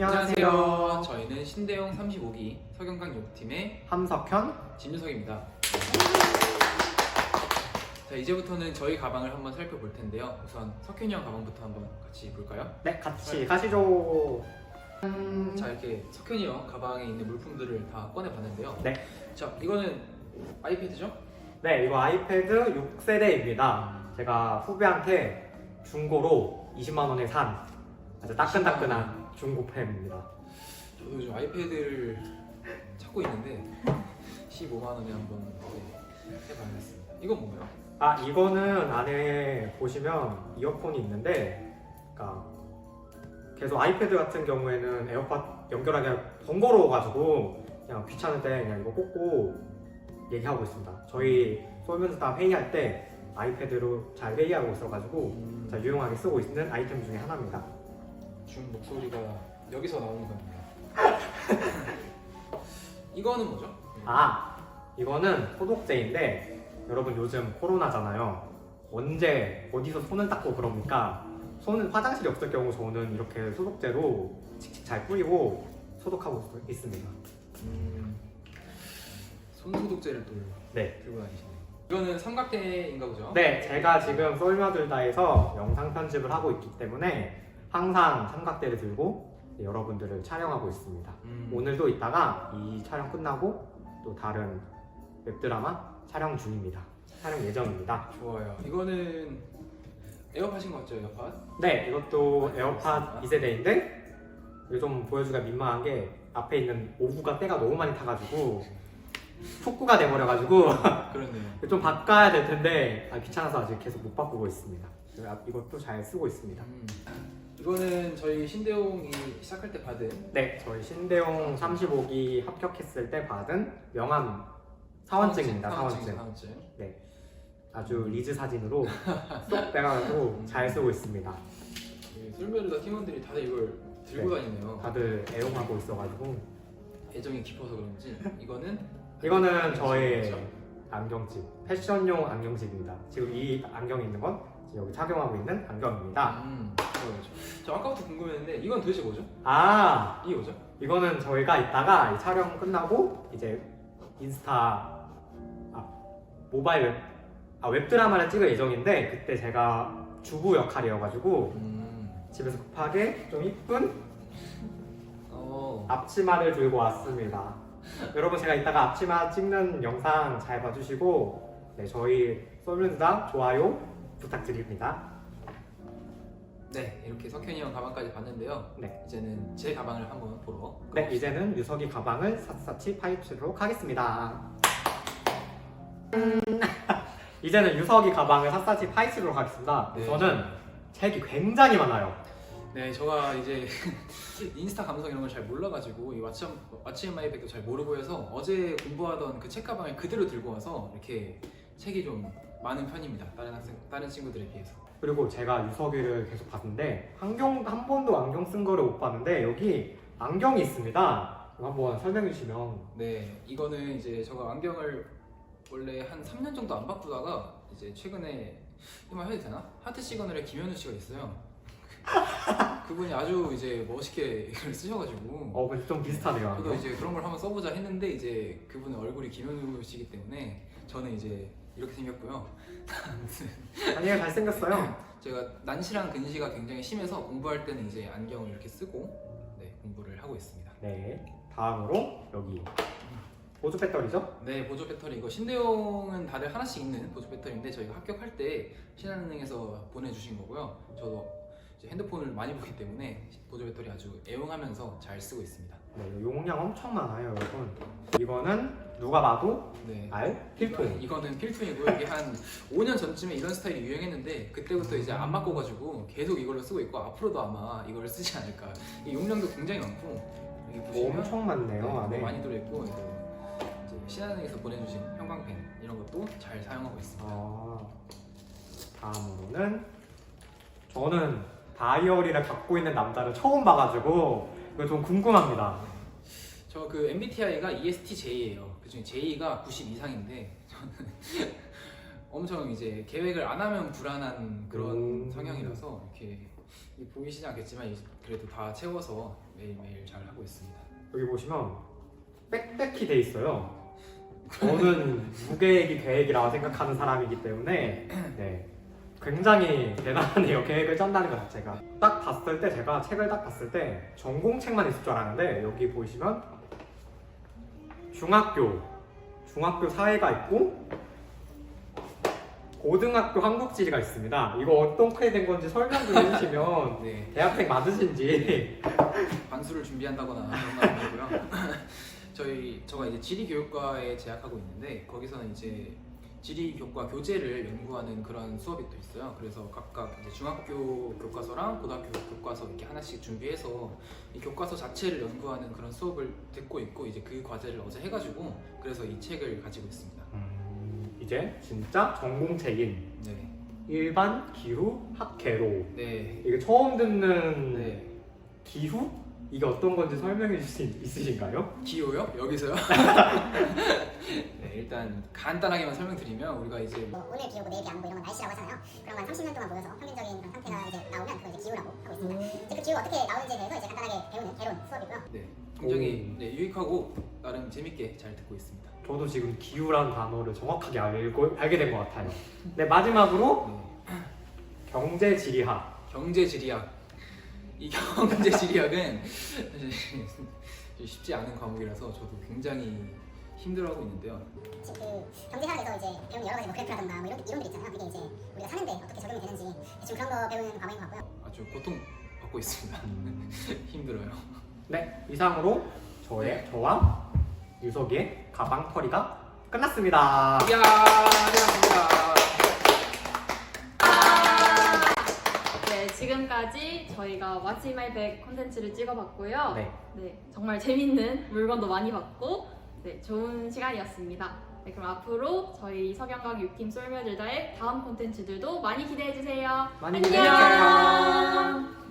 안녕하세요. 저희는 신대용 35기 석영강 욕팀의 함석현. 진유석입니다. 자 이제부터는 저희 가방을 한번 살펴볼 텐데요. 우선 석현이 형 가방부터 한번 같이 볼까요? 네, 같이 가시죠. 음, 자 이렇게 석현이 형 가방에 있는 물품들을 다 꺼내 봤는데요. 네. 자 이거는 아이패드죠? 네, 이거 아이패드 6세대입니다. 제가 후배한테 중고로 20만 원에 산 아주 따끈따끈한 중고템입니다. 저도 요즘 아이패드를 찾고 있는데 15만 원에 한번 네, 해봐야겠습니다. 이건 뭐예요? 아, 이거는 안에 보시면 이어폰이 있는데, 그러니까 계속 아이패드 같은 경우에는 에어팟 연결하기가 번거로워가지고 그냥 귀찮을 때 그냥 이거 꽂고 얘기하고 있습니다. 저희 쏠면서 회의할 때 아이패드로 잘 회의하고 있어가지고 음, 자, 유용하게 쓰고 있는 아이템 중에 하나입니다. 중 목소리가 여기서 나오는 겁니다. 이거는 뭐죠? 아, 이거는 소독제인데 여러분 요즘 코로나잖아요. 언제 어디서 손을 닦고 그럽니까? 손은 화장실이 없을 경우 저는 이렇게 소독제로 칙칙 잘 뿌리고 소독하고 있- 있습니다. 음, 손소독제를 또 네. 들고 다니시네요. 이거는 삼각대인가 보죠? 네, 제가 지금 썰마들다에서 영상 편집을 하고 있기 때문에 항상 삼각대를 들고 여러분들을 촬영하고 있습니다. 음, 오늘도 이따가 이 촬영 끝나고 또 다른 웹드라마 촬영 중입니다. 촬영 예정입니다. 좋아요. 이거는 에어팟인 것 같죠? 에어팟? 네, 이것도 에어팟 2세대인데 이거 좀 보여주기가 민망한 게 앞에 있는 오브가 때가 너무 많이 타가지고 촉구가 돼버려가지고 그렇네요. 좀 바꿔야 될 텐데 아, 귀찮아서 아직 계속 못 바꾸고 있습니다. 이것도 잘 쓰고 있습니다. 음, 이거는 저희 신대용이 시작할 때 받은 네, 저희 신대용 35기 합격했을 때 받은 명함 사원증입니다. 사원증. 사원증. 아주 리즈 사진으로 쏙 빼가지고 잘 쓰고 있습니다. 이 솔메르다 팀원들이 다들 이걸 들고 다니네요. 다들 애용하고 있어가지고 애정이 깊어서 그런지 이거는 이거는 저의? 안경집, 패션용 안경집입니다. 지금 이 안경이 있는 건 지금 여기 착용하고 있는 안경입니다. 음, 그거죠. 저 아까부터 궁금했는데 이건 도대체 뭐죠? 아, 이게 뭐죠? 이거는 저희가 이따가 이 촬영 끝나고 이제 인스타 아, 모바일 웹, 아, 웹드라마를 찍을 예정인데 그때 제가 주부 역할이어가지고 음, 집에서 급하게 좀 이쁜 어, 앞치마를 들고 왔습니다. 여러분 제가 이따가 앞치마 찍는 영상 잘 봐주시고 네, 저희 썰면드다 좋아요 부탁드립니다. 네 이렇게 석현이 형 가방까지 봤는데요. 네. 이제는 제 가방을 한번 보러. 네 이제는 유석이 가방을 샅샅이 파헤치도록 하겠습니다. 음, 이제는 유석이 가방을 샅샅이 파헤치도록 하겠습니다. 네. 저는 책이 굉장히 많아요. 네, 제가 이제 인스타 감성 이런 걸 잘 몰라가지고 이 왓츠 왓츠 마이 백도 잘 모르고 해서 어제 공부하던 그 책 가방을 그대로 들고 와서 이렇게 책이 좀 많은 편입니다. 다른 학생, 다른 친구들에 비해서. 그리고 제가 유석이를 계속 봤는데 안경 한 번도 안경 쓴 거를 못 봤는데 여기 안경이 있습니다. 한번 설명해 주시면 네, 이거는 이제 제가 안경을 원래 한 3년 정도 안 바꾸다가 이제 최근에 이말 해도 되나? 하트 시그널에 김현우 씨가 있어요. 그분이 아주 이제 멋있게 이걸 쓰셔가지고 어 근데 좀 비슷하네요. 저도 이제 그런 걸 한번 써보자 했는데 이제 그분의 얼굴이 김현우 씨기 때문에 저는 이제 이렇게 생겼고요. 아니에요 잘생겼어요. 제가 난시랑 근시가 굉장히 심해서 공부할 때는 이제 안경을 이렇게 쓰고 네, 공부를 하고 있습니다. 네 다음으로 여기 보조 배터리죠? 네, 보조 배터리 이거 신대용은 다들 하나씩 있는 보조 배터리인데 저희가 합격할 때 신한은행에서 보내주신 거고요. 저도 핸드폰을 많이 보기 때문에 보조 배터리 아주 애용하면서 잘 쓰고 있습니다. 네 용량 엄청 많아요 여러분. 이거는 누가 봐도 네. 알 필통. 이거는 필통이고 이게 한 5년 전쯤에 이런 스타일이 유행했는데 그때부터 이제 안 바꿔가지고 계속 이걸로 쓰고 있고 앞으로도 아마 이걸 쓰지 않을까. 이 용량도 굉장히 많고 여기 보시면 엄청 많네요 네, 안에. 많이 들어있고 이제 신한은행에서 보내주신 형광펜 이런 것도 잘 사용하고 있습니다. 아, 다음으로는 저는 다이어리를 갖고 있는 남자를 처음 봐가지고 이거 좀 궁금합니다. 저 그 MBTI가 ESTJ예요. 그중에 J가 90 이상인데 저는 엄청 이제 계획을 안 하면 불안한 그런 음. 성향이라서 이렇게 이 보이시지 않겠지만 이- 그래도 다 채워서 매일매일 잘 하고 있습니다. 여기 보시면 빽빽히 돼 있어요. 저는 무계획이 계획이라고 생각하는 사람이기 때문에 네, 굉장히 대단하네요. 계획을 짠다는 것 자체가. 딱 봤을 때 제가 책을 딱 봤을 때 전공책만 있을 줄 알았는데 여기 보시면 중학교, 중학교 사회가 있고 고등학교 한국지리가 있습니다. 이거 어떻게 된 건지 설명 좀 해주시면 네, 대학생 맞으신지 반수를 준비한다거나 그런 건 아니고요. 저희 저가 이제 지리 교육과에 재학하고 있는데 거기서는 이제 지리 교과 교재를 연구하는 그런 수업이 또 있어요. 그래서 각각 이제 중학교 교과서랑 고등학교 교과서 이렇게 하나씩 준비해서 이 교과서 자체를 연구하는 그런 수업을 듣고 있고 이제 그 과제를 어제 해가지고 그래서 이 책을 가지고 있습니다. 음, 이제 진짜 전공책인 네, 일반 기후 학회로 네, 이게 처음 듣는 네. 기후 이게 어떤 건지 설명해 주실 수 있- 있으신가요? 기호요? 여기서요? 네, 일단 간단하게만 설명드리면 우리가 이제 뭐 오늘 비 오고 내일 비안 오고 이런 건 날씨라고 하잖아요. 그런 건 30년 동안 모여서 평균적인 그런 상태가 이제 나오면 그걸 이제 기후라고 하고 있습니다. 이제 그 기후 어떻게 나오는지에 대해서 이제 간단하게 배우는 개론 수업이고요. 네, 굉장히 네, 유익하고 나름 재밌게 잘 듣고 있습니다. 저도 지금 기후라는 단어를 정확하게 알고 알게 된 것 같아요. 네 마지막으로 네, 경제 지리학 경제 지리학 이 경제 지리학은 사실 쉽지 않은 과목이라서 저도 굉장히 힘들어하고 있는데요. 지금 그 경제 학에서 이제 배우는 여러 가지 뭐 그래프라든가 뭐 이런 이론들 있잖아요. 그게 이제 우리가 사는데 어떻게 적용이 되는지 좀 그런 거 배우는 과목인 것 같고요. 아주 고통 받고 있습니다. 힘들어요. 네 이상으로 저의 저와 유석이의 가방 털이가 끝났습니다. 이야, 감사합니다. 네, 지금까지 저희가 What's in my bag 콘텐츠를 찍어봤고요. 네. 네, 정말 재밌는 물건도 많이 봤고, 네, 좋은 시간이었습니다. 네, 그럼 앞으로 저희 석영각 6팀 솔며들다의 다음 콘텐츠들도 많이 기대해주세요. 많이 안녕! 기대해 주세요.